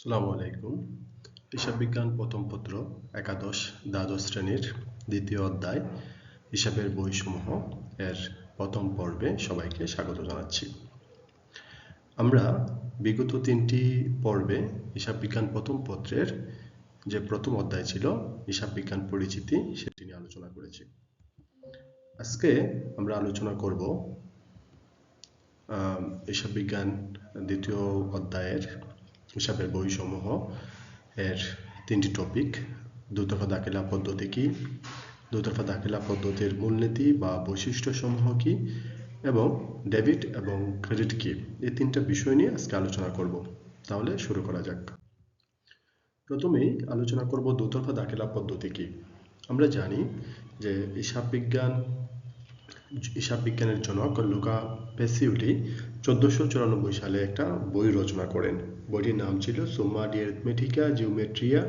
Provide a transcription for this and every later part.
আসসালামু আলাইকুম। হিসাব বিজ্ঞান প্রথম পত্র, একাদশ, দ্বাদশ শ্রেণির দ্বিতীয় অধ্যায়, হিসাবের বইসমূহ এর প্রথম পর্বে সবাইকে স্বাগত জানাচ্ছি। আমরা বিগত তিনটি পর্বে হিসাব বিজ্ঞান প্রথম পত্রের যে প্রথম অধ্যায় ছিল, হিসাব বিজ্ঞান পরিচিতি সেটি নিয়ে আলোচনা করেছি। আজকে আমরা আলোচনা করব হিসাব বিজ্ঞান দ্বিতীয় অধ্যায়ের হিসাবের বইসমূহ এর তিনটি টপিক দুতরফা দাখিলা পদ্ধতি কি, দুতরফা দাখিলা পদ্ধতির মূলনীতি বা বৈশিষ্ট্যসমূহ কি এবং ডেবিট এবং ক্রেডিট কি? এই তিনটা বিষয় নিয়ে আজকে আলোচনা করব। তাহলে শুরু করা যাক। প্রথমেই আলোচনা করব দুতরফা দাখিলা পদ্ধতি কি। আমরা জানি যে হিসাব বিজ্ঞান, হিসাব বিজ্ঞানের জনক লুকা পেসিউটি চোদ্দশো সালে একটা বই রচনা করেন। বইটির নাম ছিল সুম্মা ডি অ্যারিথমেটিকা জিওমেট্রিয়া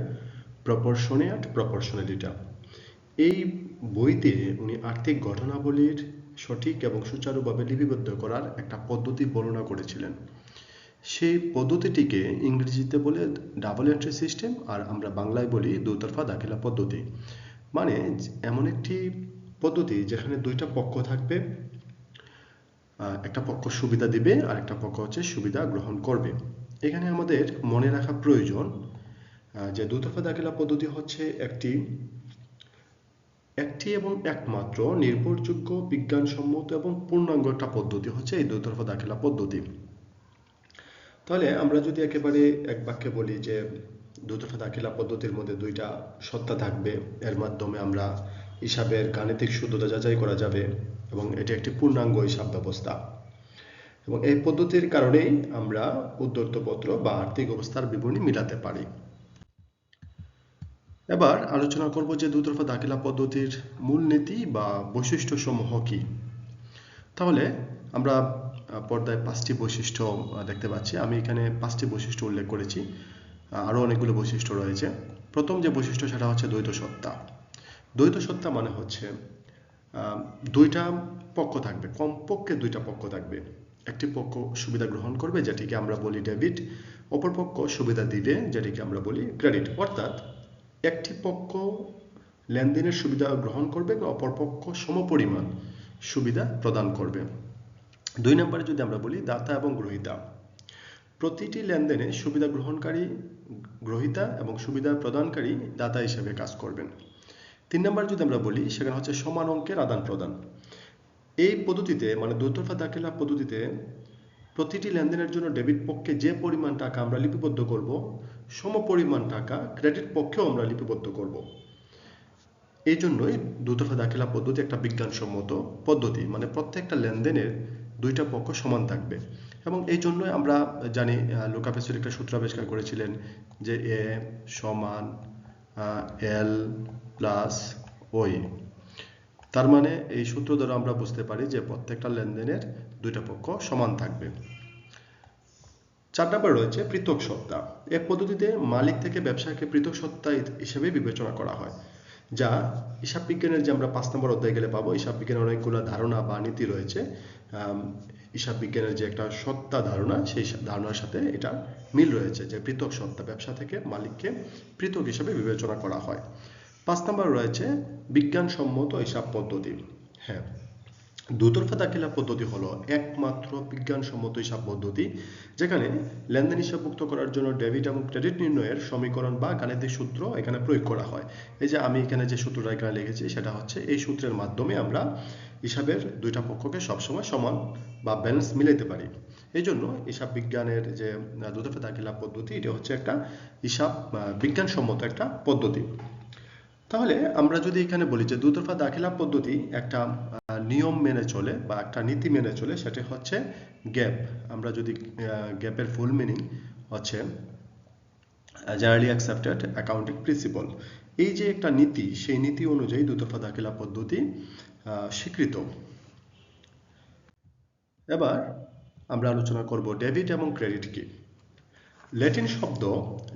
প্রপরশনে অ্যাট প্রপরশনালিটা। এই বইতে উনি আর্থিক ঘটনাবলীর সঠিক এবং সুচারুভাবে লিপিবদ্ধ করার একটা পদ্ধতি বর্ণনা করেছিলেন। সেই পদ্ধতিটিকে ইংরেজিতে বলে ডাবল এন্ট্রি সিস্টেম আর আমরা বাংলায় বলি দুতরফা দাখিলা পদ্ধতি। মানে এমন একটি পদ্ধতি যেখানে দুইটা পক্ষ থাকবে একটা পক্ষ সুবিধা দিবে আর একটা পক্ষ হচ্ছে সুবিধা গ্রহণ করবে। এখানে আমাদের মনে রাখা প্রয়োজন যে দুতরফা দাখিলা পদ্ধতি হচ্ছে একটি একটি এবং একমাত্র নির্ভরযোগ্য, বিজ্ঞানসম্মত এবং পূর্ণাঙ্গ একটা পদ্ধতি হচ্ছে এই দুতরফা দাখিলা পদ্ধতি। তাহলে আমরা যদি একেবারে এক বাক্যে বলি যে দুতরফা দাখিলা পদ্ধতির মধ্যে দুইটা সত্তা থাকবে, এর মাধ্যমে আমরা হিসাবের গাণিতিক শুদ্ধতা যাচাই করা যাবে এবং এটি একটি পূর্ণাঙ্গ হিসাব ব্যবস্থা। এবং এই পদ্ধতির কারণেই আমরা উদ্ধর্তপত্র বা আর্থিক অবস্থার বিবরণী মিলাতে পারি। এবার আলোচনা করব যে দুতরফা দাখিলা পদ্ধতির মূলনীতি বা বৈশিষ্ট্য সমূহ কি। তাহলে আমরা পর্দায় পাঁচটি বৈশিষ্ট্য দেখতে পাচ্ছি। আমি এখানে পাঁচটি বৈশিষ্ট্য উল্লেখ করেছি। আহ, আরও অনেকগুলো বৈশিষ্ট্য রয়েছে। প্রথম যে বৈশিষ্ট্য সেটা হচ্ছে দ্বৈত সত্তা। দ্বৈত সত্তা মানে হচ্ছে দুইটা পক্ষ থাকবে, কমপক্ষে দুইটা পক্ষ থাকবে। একটি পক্ষ সুবিধা গ্রহণ করবে, যেটিকে আমরা বলি ডেবিট, অপর পক্ষ সুবিধা দিবে, যেটিকে আমরা বলি ক্রেডিট। অর্থাৎ একটি পক্ষ লেনদেনের সুবিধা গ্রহণ করবে অপর পক্ষ সমপরিমাণ সুবিধা প্রদান করবে। দুই নম্বরে যদি আমরা বলি দাতা এবং গ্রহীতা, প্রতিটি লেনদেনে সুবিধা গ্রহণকারী, গ্রহীতা এবং সুবিধা প্রদানকারী দাতা হিসেবে কাজ করবেন। তিন নম্বর যদি আমরা বলি, সেখানে হচ্ছে সমান অঙ্কের আদান প্রদান। এই পদ্ধতিতে মানে দুতরফা দাখিলা পদ্ধতিতে প্রতিটি লেনদেনের জন্য ডেবিট পক্ষে যে পরিমাণ টাকা আমরা লিপিবদ্ধ করব, সম পরিমাণ টাকা ক্রেডিট পক্ষেও আমরা লিপিবদ্ধ করব। এই জন্যই দুতরফা দাখিলা পদ্ধতি একটা বিজ্ঞানসম্মত পদ্ধতি মানে প্রত্যেকটা লেনদেনের দুইটা পক্ষ সমান থাকবে। এবং এই জন্যই আমরা জানি লোকাপেসের একটা সূত্র আবিষ্কার করেছিলেন যে এ সমান এল প্লাস ওই। তার মানে এই সূত্র দ্বারা আমরা বুঝতে পারি যে প্রত্যেকটা লেনদেনের দুইটা পক্ষ সমান থাকবে। চার নম্বর রয়েছে পৃথক সত্তা। এ পদ্ধতিতে মালিক থেকে ব্যবসাকে পৃথক সত্তা হিসেবে বিবেচনা করা হয়, যা হিসাব বিজ্ঞানের যে আমরা পাঁচ নম্বর অধ্যায় গেলে পাবো, হিসাব বিজ্ঞানের অনেকগুলো ধারণা বা নীতি রয়েছে। হিসাব বিজ্ঞানের যে একটা সত্তা ধারণা, সেই ধারণার সাথে এটা মিল রয়েছে যে পৃথক সত্তা ব্যবসা থেকে মালিককে পৃথক হিসেবে বিবেচনা করা হয়। পাঁচ নম্বর রয়েছে বিজ্ঞানসম্মত হিসাব পদ্ধতি। হ্যাঁ দুতরফা দাখিলা পদ্ধতি হলো একমাত্র বিজ্ঞানসম্মত হিসাব পদ্ধতি, যেখানে লেনদেন হিসাবভুক্ত করার জন্য ডেবিট এবং ক্রেডিট নির্ণয়ের সমীকরণ বা গাণিতিক সূত্র এখানে প্রয়োগ করা হয়। এই যে আমি এখানে যে সূত্রটা এখানে লিখেছি, সেটা হচ্ছে এই সূত্রের মাধ্যমে আমরা হিসাবের দুইটা পক্ষকে সবসময় সমান বা ব্যালেন্স মিলাইতে পারি। এই জন্য হিসাব বিজ্ঞানের যে দুতরফা দাখিলা পদ্ধতি, এটা হচ্ছে একটা হিসাব বিজ্ঞানসম্মত একটা পদ্ধতি। তাহলে আমরা যদি এখানে বলি যে দুতরফা দাখিলা পদ্ধতি একটা নিয়ম মেনে চলে বা একটা নীতি মেনে চলে, সেটা হচ্ছে গ্যাপ। আমরা যদি গ্যাপের ফুল মিনিং হচ্ছে জেনারেলি অ্যাকসেপ্টেড অ্যাকাউন্টিং প্রিন্সিপাল এই যে একটা নীতি, সেই নীতি অনুযায়ী দুতরফা দাখিলা পদ্ধতি স্বীকৃত। এবার আমরা আলোচনা করব ডেবিট এবং ক্রেডিট কি। ল্যাটিন শব্দ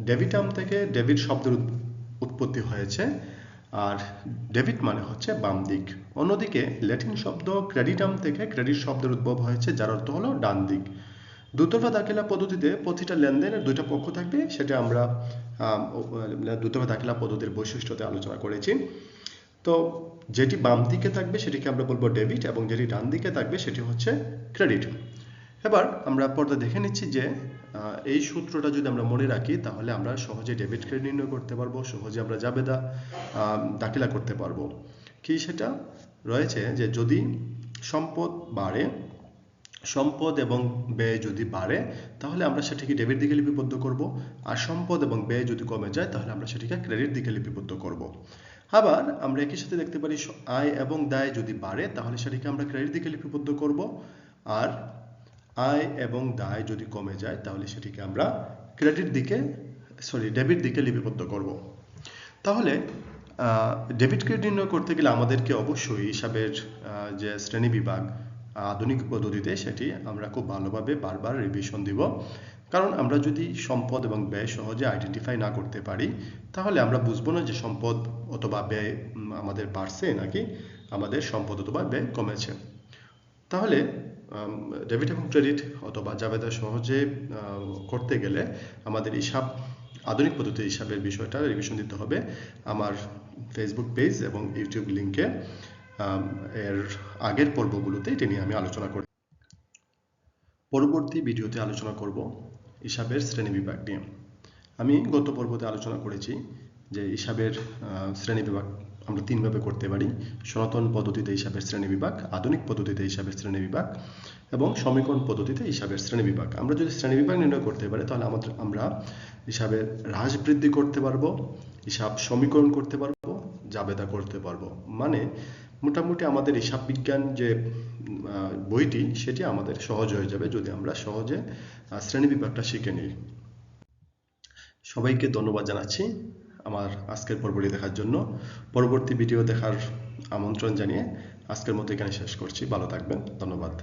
ডেবিটাম থেকে ডেবিট শব্দের উৎপত্তি হয়েছে। আর ডেবিট মানে হচ্ছে বাম দিক। অন্যদিকে ল্যাটিন শব্দ ক্রেডিটাম থেকে ক্রেডিট শব্দের উদ্ভব হয়েছে, যার অর্থ হলো ডান দিক। দুতরফা দাখিলা পদ্ধতিতে প্রতিটা লেনদেনের দুইটা পক্ষ থাকবে, সেটা আমরা দুতরফা দাখিলা পদ্ধতির বৈশিষ্ট্যতে আলোচনা করেছি। তো যেটি বাম দিকে থাকবে, সেটিকে আমরা বলব ডেবিট, এবং যেটি ডান দিকে থাকবে, সেটি হচ্ছে ক্রেডিট। এবার আমরা পর্দা দেখে নিচ্ছি যে এই সূত্রটা যদি আমরা মনে রাখি, তাহলে আমরা সহজে ডেবিট ক্রেডিট নির্ণয় করতে পারব, সহজে আমরা জাবেদা দাখিলা করতে পারব। কি সেটা? রয়েছে যে যদি সম্পদ বাড়ে, সম্পদ এবং ব্যয় যদি বাড়ে, তাহলে আমরা সেটিকে ডেবিট দিকে লিপিবদ্ধ করব। আর সম্পদ এবং ব্যয় যদি কমে যায়, তাহলে আমরা সেটিকে ক্রেডিট দিকে লিপিবদ্ধ করব। আবার আমরা একই সাথে দেখতে পারি, আয় এবং দায় যদি বাড়ে, তাহলে সেটিকে আমরা ক্রেডিট দিকে লিপিবদ্ধ করব। আর আয় এবং দায় যদি কমে যায়, তাহলে সেটিকে আমরা ক্রেডিট দিকে সরি ডেবিট দিকে লিপিবদ্ধ করব। তাহলে ডেবিট ক্রেডিট নির্ণয় করতে গেলে আমাদেরকে অবশ্যই হিসাবের যে শ্রেণি বিভাগ আধুনিক পদ্ধতিতে সেটি আমরা খুব ভালোভাবে বারবার রিভিশন দিব। কারণ আমরা যদি সম্পদ এবং ব্যয় সহজে আইডেন্টিফাই না করতে পারি, তাহলে আমরা বুঝব না যে সম্পদ অথবা ব্যয় আমাদের বাড়ছে নাকি আমাদের সম্পদ অথবা ব্যয় কমেছে। তাহলে ডেবিট এবং ক্রেডিট অথবা জাবেদা সহজে করতে গেলে আমাদের হিসাব আধুনিক পদ্ধতি হিসাবের বিষয়টা রিভিশন দিতে হবে। আমার ফেসবুক পেজ এবং ইউটিউব লিঙ্কে এর আগের পর্বগুলোতে এটি নিয়ে আমি আলোচনা করি। পরবর্তী ভিডিওতে আলোচনা করব হিসাবের শ্রেণি বিভাগ নিয়ে। আমি গত পর্বতে আলোচনা করেছি যে হিসাবের আহ, শ্রেণীবিভাগ আমরা তিনভাবে করতে পারি। সনাতন পদ্ধতিতে হিসাবের শ্রেণীবিভাগ আধুনিক পদ্ধতিতে হিসাবের শ্রেণীবিভাগ এবং সমীকরণ পদ্ধতিতে হিসাবের শ্রেণীবিভাগ আমরা যদি শ্রেণীবিভাগ নির্ণয় করতে পারি, তাহলে আমাদের, আমরা হিসাবের হ্রাস বৃদ্ধি করতে পারব, হিসাব সমীকরণ করতে পারব, জাবেদা করতে পারব। মানে মোটামুটি আমাদের হিসাব বিজ্ঞান যে বইটি, সেটি আমাদের সহজ হয়ে যাবে যদি আমরা সহজে শ্রেণি বিভাগটা শিখে নিই। সবাইকে ধন্যবাদ জানাচ্ছি। আমার আজকের পর্বটি দেখার জন্য। পরবর্তী ভিডিও দেখার আমন্ত্রণ জানিয়ে আজকের মতো এখানে শেষ করছি। ভালো থাকবেন। ধন্যবাদ।